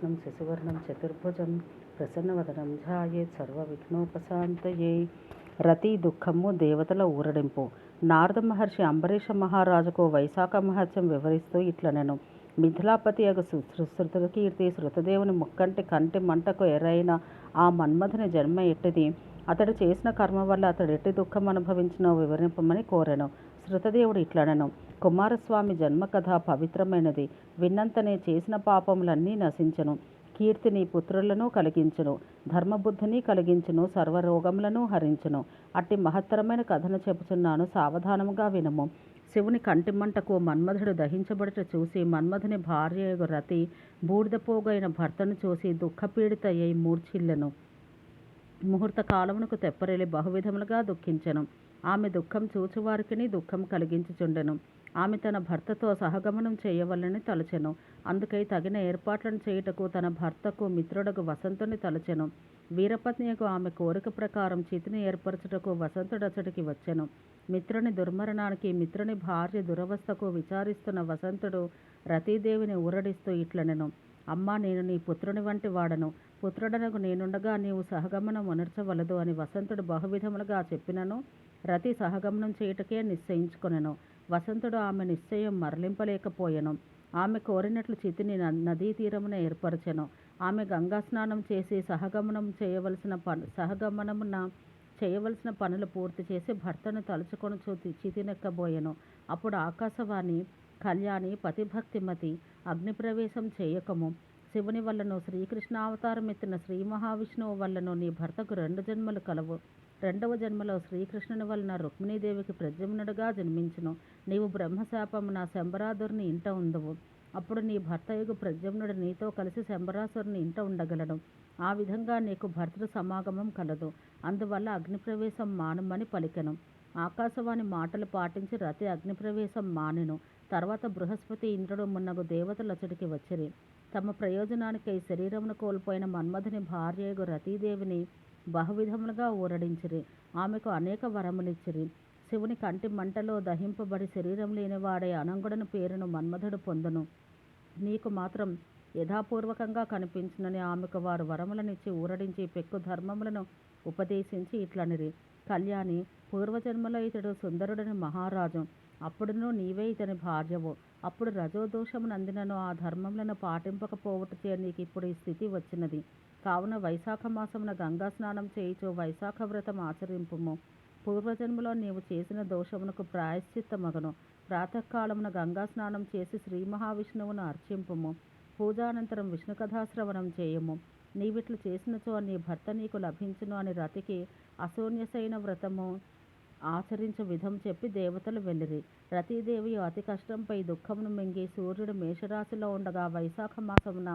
కృష్ణం శశివర్ణం చతుర్భుజం ప్రసన్నవదనం సర్వ విఘ్నోపశాంతయే రతి దుఃఖము దేవతల ఊరడింపు నారద మహర్షి అంబరీష మహారాజుకు వైశాఖ మహత్యం వివరిస్తూ ఇట్లనెను మిథిలాపతి అగు కీర్తి శృతదేవుని ముక్కంటి కంటి మంటకు ఎరైన ఆ మన్మథుని జన్మ ఎట్టిది? అతడు చేసిన కర్మ వల్ల అతడు ఎట్టి దుఃఖం అనుభవించినో వివరింపమని కోరాను। శృతదేవుడు ఇట్లనను. కుమారస్వామి జన్మ కథ పవిత్రమైనది. విన్నంతనే చేసిన పాపములన్నీ నశించను. కీర్తిని పుత్రులను కలిగించును. ధర్మబుద్ధిని కలిగించును. సర్వరోగములను హరించును. అట్టి మహత్తరమైన కథను చెబుతున్నాను సావధానముగా వినము. శివుని కంటిమంటకు మన్మధుడు దహించబడుట చూసి మన్మధుని భార్య రతి బూడిదపోగైన భర్తను చూసి దుఃఖపీడితయ్యి మూర్ఛిల్లను. ముహూర్త కాలమునకు తెప్పరెలి బహువిధములుగా దుఃఖించను. ఆమె దుఃఖం చూచువారికి దుఃఖం కలిగించుచుండెను. ఆమె తన భర్తతో సహగమనం చేయవలని తలచెను. అందుకై తగిన ఏర్పాట్లను చేయుటకు తన భర్తకు మిత్రుడకు వసంతుని తలచెను. వీరపత్నియకు ఆమె కోరిక ప్రకారం చితిని ఏర్పరచుటకు వసంతుడచడికి వచ్చెను. మిత్రుని దుర్మరణానికి మిత్రుని భార్య దురవస్థకు విచారిస్తున్న వసంతుడు రతీదేవిని ఊరడిస్తూ ఇట్లనెను. అమ్మా నేను నీ పుత్రుని వంటి వాడను. పుత్రుడనకు నేనుండగా నీవు సహగమనం ఉనర్చవలదు అని వసంతుడు బహువిధములుగా చెప్పినను. రతి సహగమనం చేయుటకే నిశ్చయించుకొనెను. వసంతుడు ఆమె నిశ్చయం మరలింపలేకపోయెను. ఆమె కోరినట్లు చితిని నదీ తీరమున ఏర్పరచెను. ఆమె గంగా స్నానం చేసి సహగమనం చేయవలసిన పను సహగమనమున చేయవలసిన పనులు పూర్తి చేసి భర్తను తలుచుకొని చూతి చితినెక్కబోయెను. అప్పుడు ఆకాశవాణి కళ్యాణి పతిభక్తిమతి అగ్నిప్రవేశం చేయకము. శివుని వల్లను శ్రీకృష్ణావతారం ఎత్తిన శ్రీ మహావిష్ణువు వల్లను నీ భర్తకు రెండు జన్మలు కలవు. రెండవ జన్మలో శ్రీకృష్ణుని వలన రుక్మిణీదేవికి ప్రజమ్నుడుగా జన్మించును. నీవు బ్రహ్మశాపమున శంబరాదుర్ని ఇంట ఉందవు. అప్పుడు నీ భర్తయుగు ప్రజమ్నుడు నీతో కలిసి శంబరాసురుని ఇంట ఉండగలడు ఆ విధంగా నీకు భర్తృ సమాగమం కలదు. అందువల్ల అగ్నిప్రవేశం మానమని పలికెను. ఆకాశవాణి మాటలు పాటించి రతి అగ్నిప్రవేశం మానెను. తర్వాత బృహస్పతి ఇంద్రుడు మున్నగు దేవతలు అతడికి వచ్చిరి. తమ ప్రయోజనానికై శరీరమును కోల్పోయిన మన్మధుని భార్యగు రతీదేవిని బహువిధములుగా ఊరడించిరి. ఆమెకు అనేక వరములిచ్చిరి. శివుని కంటి మంటలో దహింపబడి శరీరం లేనివాడే అనంగుడను పేరును మన్మధుడు పొందును. నీకు మాత్రం యథాపూర్వకంగా కనిపించునని ఆమెకు వారు వరములనిచ్చి ఊరడించి పెక్కు ధర్మములను ఉపదేశించి ఇట్లనిరి. కళ్యాణి పూర్వజన్మలో ఇతడు సుందరుడని మహారాజు. అప్పుడును నీవే ఇతని భార్యవు. అప్పుడు రజోదోషమునందినను ఆ ధర్మములను పాటింపకపోవటచే నీకు ఇప్పుడు ఈ స్థితి వచ్చినది. కావున వైశాఖ మాసమున గంగా స్నానం చేయుచు వైశాఖ వ్రతం ఆచరింపుము. పూర్వజన్మలో నీవు చేసిన దోషమునకు ప్రాయశ్చిత్తమగను. ప్రాతకాలమున గంగా స్నానం చేసి శ్రీ మహావిష్ణువును అర్చింపుము. పూజానంతరం విష్ణు కథాశ్రవణం చేయము. నీవిట్లు చేసినచో నీ భర్త నీకు లభించును అని రతికి అశూన్యసైన వ్రతము ఆచరించు విధం చెప్పి దేవతలు వెళ్ళిరి రతీదేవి అతి కష్టంపై దుఃఖమును మింగి సూర్యుడు మేషరాశిలో ఉండగా వైశాఖ మాసమున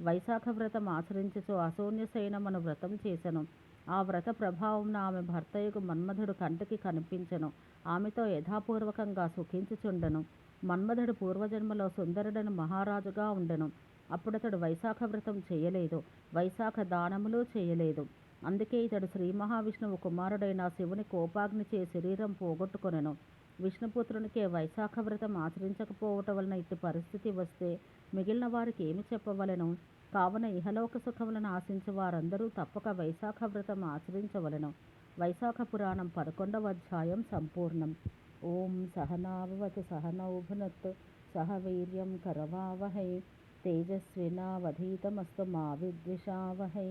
వైశాఖ వ్రతం ఆచరించుచు అశూన్యసైనమను వ్రతం చేసెను. ఆ వ్రత ప్రభావం ఆమె భర్తయ్యకు మన్మధుడు కంటికి కనిపించెను. ఆమెతో యథాపూర్వకంగా సుఖించుచుండెను. మన్మధుడు పూర్వజన్మలో సుందరుడను మహారాజుగా ఉండెను. అప్పుడతడు వైశాఖ వ్రతం చేయలేదు. వైశాఖ దానములు చేయలేదు. అందుకే ఇతడు శ్రీ మహావిష్ణువు కుమారుడైన శివుని కోపాగ్నిచే శరీరం పోగొట్టుకొనెను. విష్ణుపుత్రునికే వైశాఖ వ్రతం ఆచరించకపోవటం వలన ఇట్టి పరిస్థితి వస్తే మిగిలిన వారికి ఏమి చెప్పవలెను? కావున ఇహలోక సుఖములను ఆశించే వారందరూ తప్పక వైశాఖ వ్రతం ఆచరించవలెను. వైశాఖ పురాణం పదకొండవ అధ్యాయం సంపూర్ణం. ఓం సహనాభవతు సహనౌభునత్ సహ వీర్యం కరవావహై తేజస్వినావధీతమస్తు మా విద్విషావహై.